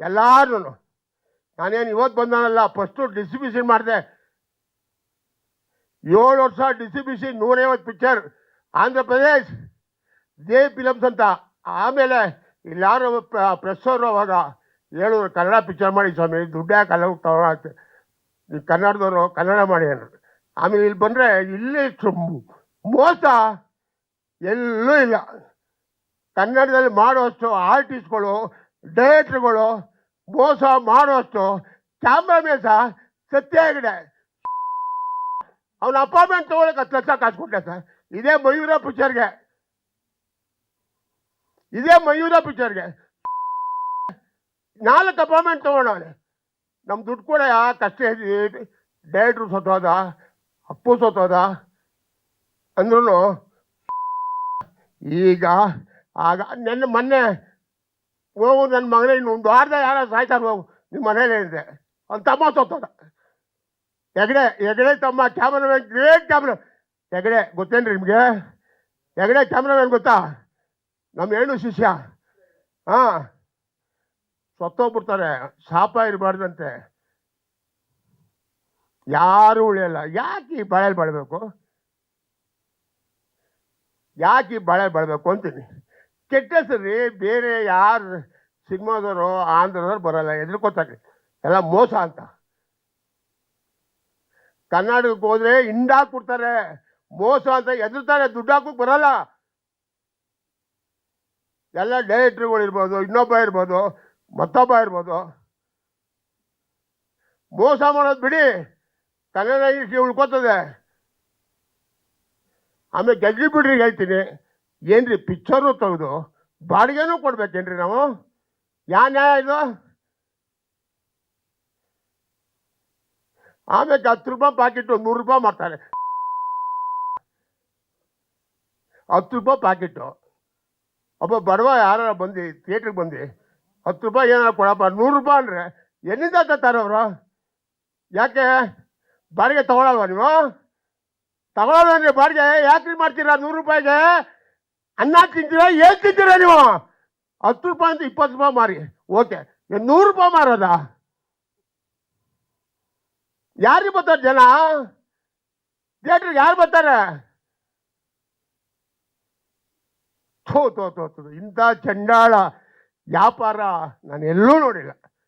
ಎಲ್ಲಾರು ನಾನೇನು ಇವತ್ತು ಬಂದಾನಲ್ಲ ಫಸ್ಟು ಡಿಸ್ಟ್ರಿಬ್ಯೂಷನ್ ಮಾಡಿದೆ. ಏಳು ವರ್ಷ ಡಿಸ್ಟ್ರಿಬ್ಯೂಷನ್ ನೂರೈವತ್ತು ಪಿಕ್ಚರ್ ಆಂಧ್ರ ಪ್ರದೇಶ್ ದೇವ್ ಫಿಲಮ್ಸ್ ಅಂತ. ಆಮೇಲೆ ಇಲ್ಲಾರು ಪ್ರೆಸ್ ಅವರು ಅವಾಗ ಹೇಳಿದ್ರು, ಕನ್ನಡ ಪಿಕ್ಚರ್ ಮಾಡಿ ಸ್ವಾಮಿ, ದುಡ್ಡು ಯಾಕೆ ಅಲ್ಲ ನೀವು ಕನ್ನಡದವರು ಕನ್ನಡ ಮಾಡಿ ಅನ್ನೋದು. ಆಮೇಲೆ ಇಲ್ಲಿ ಬಂದರೆ ಇಲ್ಲಿ ಮೋಸ ಎಲ್ಲೂ ಇಲ್ಲ. ಕನ್ನಡದಲ್ಲಿ ಮಾಡುವಷ್ಟು ಆರ್ಟಿಸ್ಟ್ಗಳು ಡೈರೆಕ್ಟ್ರುಗಳು ಮೋಸ ಮಾಡುವಷ್ಟು ಕ್ಯಾಮ್ರಾಮೇನ್ ಸಹ ಸತ್ಯ ಆಗಿದೆ ಅವನ ಅಪಾಯಿಂಟ್ಮೆಂಟ್ ತಗೊಳಕ್ಕೆ ಹತ್ತು ಲಕ್ಷ ಕಾಸು ಕೊಟ್ಟೆ ಸರ್. ಇದೇ ಮಯೂರ ಪಿಕ್ಚರ್ಗೆ. ಇದೇ ಮಯೂರ ಪಿಕ್ಚರ್ಗೆ. ನಾಲ್ಕು ಅಪಾಯಿಂಟ್ಮೆಂಟ್ ತೊಗೊಂಡವನೆ ನಮ್ಮ ದುಡ್ಡು ಕೂಡ ಕಷ್ಟ ಡೈರೆಕ್ಟ್ರು ಸತ್ತೋದ ಅಪ್ಪು ಸತ್ತೋದ ಅಂದ್ರೂ ಈಗ, ಆಗ ನೆನ್ನೆ ಮೊನ್ನೆ ಹೋಗು ನನ್ನ ಮಗನೇ ಒಂದು ವಾರದಾಗ ಯಾರೋ ಸಾಯ್ತಾರೆ ಹೋಗು ನಿಮ್ಮ ಮನೇಲಿ ಹೇಳಿದೆ ಅವ್ನು ತಮ್ಮ ತೋತೋದ ಹೆಗಡೆ ಹೆಗಡೆ ತಮ್ಮ ಕ್ಯಾಮ್ರಾಮನ್, ಗ್ರೇಟ್ ಕ್ಯಾಮ್ರಾ. ಹೆಗಡೆ, ಗೊತ್ತೇನ್ರಿ ನಿಮಗೆ? ಹೆಗಡೆ ಕ್ಯಾಮ್ರಾಮನ್ ಗೊತ್ತಾ? ನಮ್ಮ ಹೆಣ್ಣು ಶಿಷ್ಯ. ಹಾಂ. ಸತ್ತೋಗ್ಬಿಡ್ತಾರೆ, ಶಾಪ ಇರಬಾರ್ದಂತೆ. ಯಾರು ಉಳಿಯಲ್ಲ. ಯಾಕೆ ಈ ಬಾಳೆ ಬಾಳ್ಬೇಕು? ಯಾಕೆ ಈ ಬಾಳೆ ಬಾಳ್ಬೇಕು ಅಂತೀನಿ. ಕೆಟ್ಟ ಹೆಸರು ಬೇರೆ ಯಾರು ಸಿನಿಮಾದವರು ಆಂಧ್ರದವ್ರು ಬರಲ್ಲ. ಎದ್ರುಕೋತಾರೆ ಎಲ್ಲ ಮೋಸ ಅಂತ. ಕರ್ನಾಟಕಕ್ಕೆ ಹೋದ್ರೆ ಹಿಂಡಾಕ್ಬಿಡ್ತಾರೆ ಮೋಸ ಅಂತ ಎದುರ್ತಾರೆ. ದುಡ್ಡು ಹಾಕೋಕ್ ಬರಲ್ಲ. ಎಲ್ಲ ಡೈರೆಕ್ಟ್ರುಗಳು ಇರ್ಬೋದು, ಇನ್ನೊಬ್ಬ ಇರ್ಬೋದು, ಮತ್ತೊಬ್ಬ ಇರ್ಬೋದು. ಮೋಸ ಮಾಡೋದು ಬಿಡಿ. ಕನ್ನಡ ಇಂಡಸ್ಟ್ರಿ ಉಳ್ಕೋತದೆ. ಆಮೇಲೆ ಗೆಲ್ಲಿ ಬಿಡ್ರಿ ಹೇಳ್ತೀನಿ. ಏನ್ರಿ ಪಿಕ್ಚರು ತೆಗೆದು ಬಾಡಿಗೆನೂ ಕೊಡ್ಬೇಕೇನ್ರಿ ನಾವು? ಯಾ ನ್ಯಾಯ ಇದು? ಆಮೇಲೆ ಹತ್ತು ರೂಪಾಯಿ ಪ್ಯಾಕೆಟು ನೂರು ರೂಪಾಯಿ ಮಾಡ್ತಾರೆ. ಹತ್ತು ರೂಪಾಯಿ ಪ್ಯಾಕೆಟು ಒಬ್ಬ ಬಡವ ಯಾರು ಬಂದು ಥಿಯೇಟ್ರಿಗೆ ಬಂದು ಹತ್ತು ರೂಪಾಯಿ ಏನಾರು ಕೊಡಪ್ಪ, ನೂರು ರೂಪಾಯಿ ಅಂದರೆ ಎಲ್ಲಿಂದ ತರ್ತಾರೆ ಅವರು? ಯಾಕೆ? ಬಾಡಿಗೆ ತಗೊಳಲ್ವಾ ನೀವು? ತಗೊಳಲ್ಲ ಅಂದರೆ ಬಾಡಿಗೆ? ಯಾಕೆ ಮಾಡ್ತೀರಾ ನೂರು ರೂಪಾಯಿಗೆ? ಅನ್ನ ತಿಂತೀರಾ, ಏನು ತಿಂತೀರಾ ನೀವು? ಹತ್ತು ರೂಪಾಯಿ ಅಂತ ಇಪ್ಪತ್ತು ರೂಪಾಯಿ ಮಾರಿ. ಓಕೆ ನೂರು ರೂಪಾಯಿ ಮಾರೋದಾ? ಯಾರಿಗೆ ಬರ್ತಾರೆ ಜನ? ಥಿಯೇಟ್ರಿಗೆ ಯಾರು ಬರ್ತಾರೆ? ಥೋ ಥೋ ಥೋ ಇಂಥ ಚಂಡಾಳ, ವ್ಯಾಪಾರ ನಾನು ಎಲ್ಲೂ ನೋಡಿಲ್ಲ.